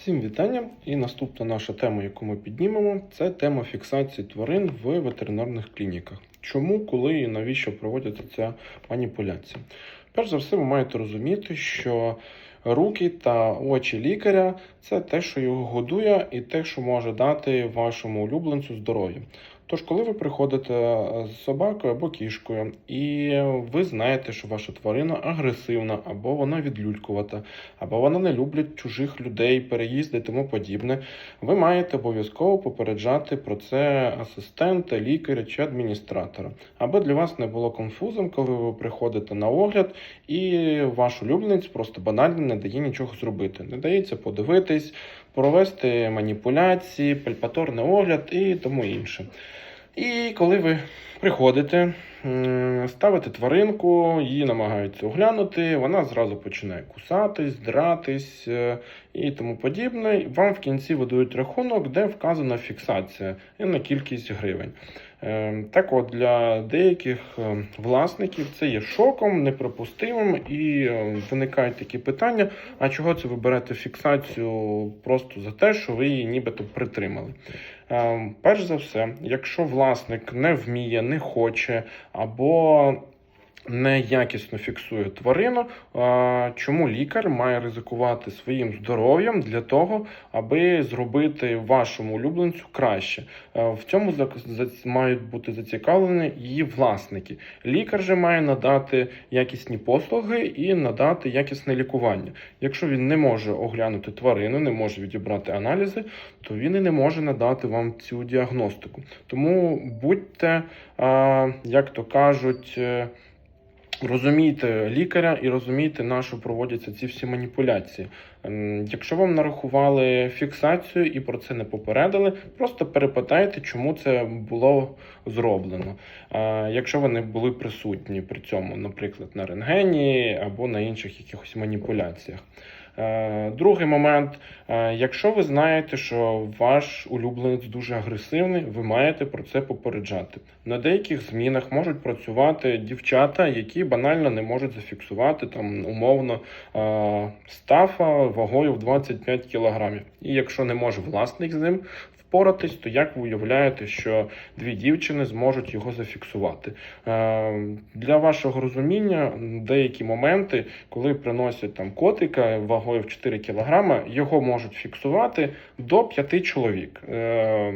Всім вітання! І наступна наша тема, яку ми піднімемо, це тема фіксації тварин в ветеринарних клініках. Чому, коли і навіщо проводиться ця маніпуляція? Перш за все, ви маєте розуміти, що руки та очі лікаря це те, що його годує, і те, що може дати вашому улюбленцю здоров'я. Тож, коли ви приходите з собакою або кішкою, і ви знаєте, що ваша тварина агресивна, або вона відлюдькувата, або вона не любить чужих людей, переїзди тому подібне, ви маєте обов'язково попереджати про це асистента, лікаря чи адміністратора, аби для вас не було конфузом, коли ви приходите на огляд, і ваш улюбленець просто банально не дає нічого зробити. Не дається подивитись, провести маніпуляції, пальпаторний огляд і тому інше. І коли ви приходите, ставите тваринку, її намагаються оглянути, вона зразу починає кусатись, дратись е, і тому подібне. Вам в кінці видають рахунок, де вказана фіксація і на кількість гривень. Е, Так от для деяких е, власників це є шоком, неприпустимим, і виникають такі питання: а чого це ви берете фіксацію просто за те, що ви її нібито притримали? Е, Перш за все, якщо власник не вміє, не хоче або неякісно фіксує тварину, чому лікар має ризикувати своїм здоров'ям для того, аби зробити вашому улюбленцю краще? В цьому мають бути зацікавлені її власники. Лікар же має надати якісні послуги і надати якісне лікування. Якщо він не може оглянути тварину, не може відібрати аналізи, то він і не може надати вам цю діагностику. Тому будьте, як то кажуть, е, розумійте лікаря і розумійте, на що проводяться ці всі маніпуляції. Якщо вам нарахували фіксацію і про це не попередили, просто перепитайте, чому це було зроблено. Якщо ви не були присутні при цьому, наприклад, на рентгені або на інших якихось маніпуляціях. Е, Другий момент, е, якщо ви знаєте, що ваш улюбленець дуже агресивний, ви маєте про це попереджати. На деяких змінах можуть працювати дівчата, які банально не можуть зафіксувати там умовно е, стафа вагою в 25 кілограмів. І якщо не може власник з ним впоратись, то як ви уявляєте, що дві дівчини зможуть його зафіксувати? Е, Для вашого розуміння, деякі моменти, коли приносять там котика вагою в 4 кг, його можуть фіксувати до 5 чоловік. Е,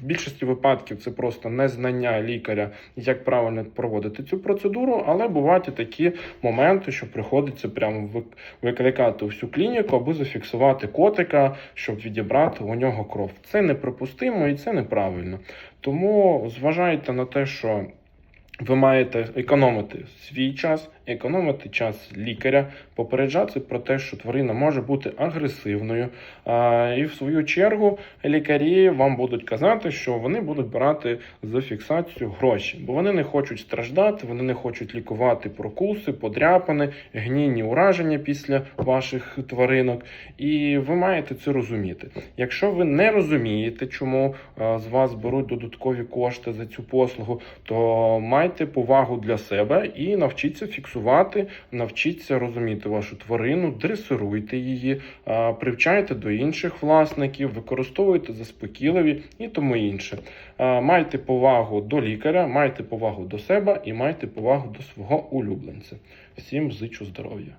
В більшості випадків це просто незнання лікаря, як правильно проводити цю процедуру, але бувають і такі моменти, що приходиться прямо викликати всю клініку, аби зафіксувати котика, щоб відібрати у нього кров. Це неприпустимо і це неправильно. Тому зважайте на те, що ви маєте економити свій час, економити час лікаря, попереджати про те, що тварина може бути агресивною. І в свою чергу лікарі вам будуть казати, що вони будуть брати за фіксацію гроші, бо вони не хочуть страждати, вони не хочуть лікувати прокуси, подряпини, гнійні ураження після ваших тваринок. І ви маєте це розуміти. Якщо ви не розумієте, чому з вас беруть додаткові кошти за цю послугу, то майте повагу для себе і навчіться фіксувати, навчіться розуміти вашу тварину, дресируйте її, привчайте до інших власників, використовуйте заспокійливі і тому інше. Майте повагу до лікаря, майте повагу до себе і майте повагу до свого улюбленця. Всім зичу здоров'я.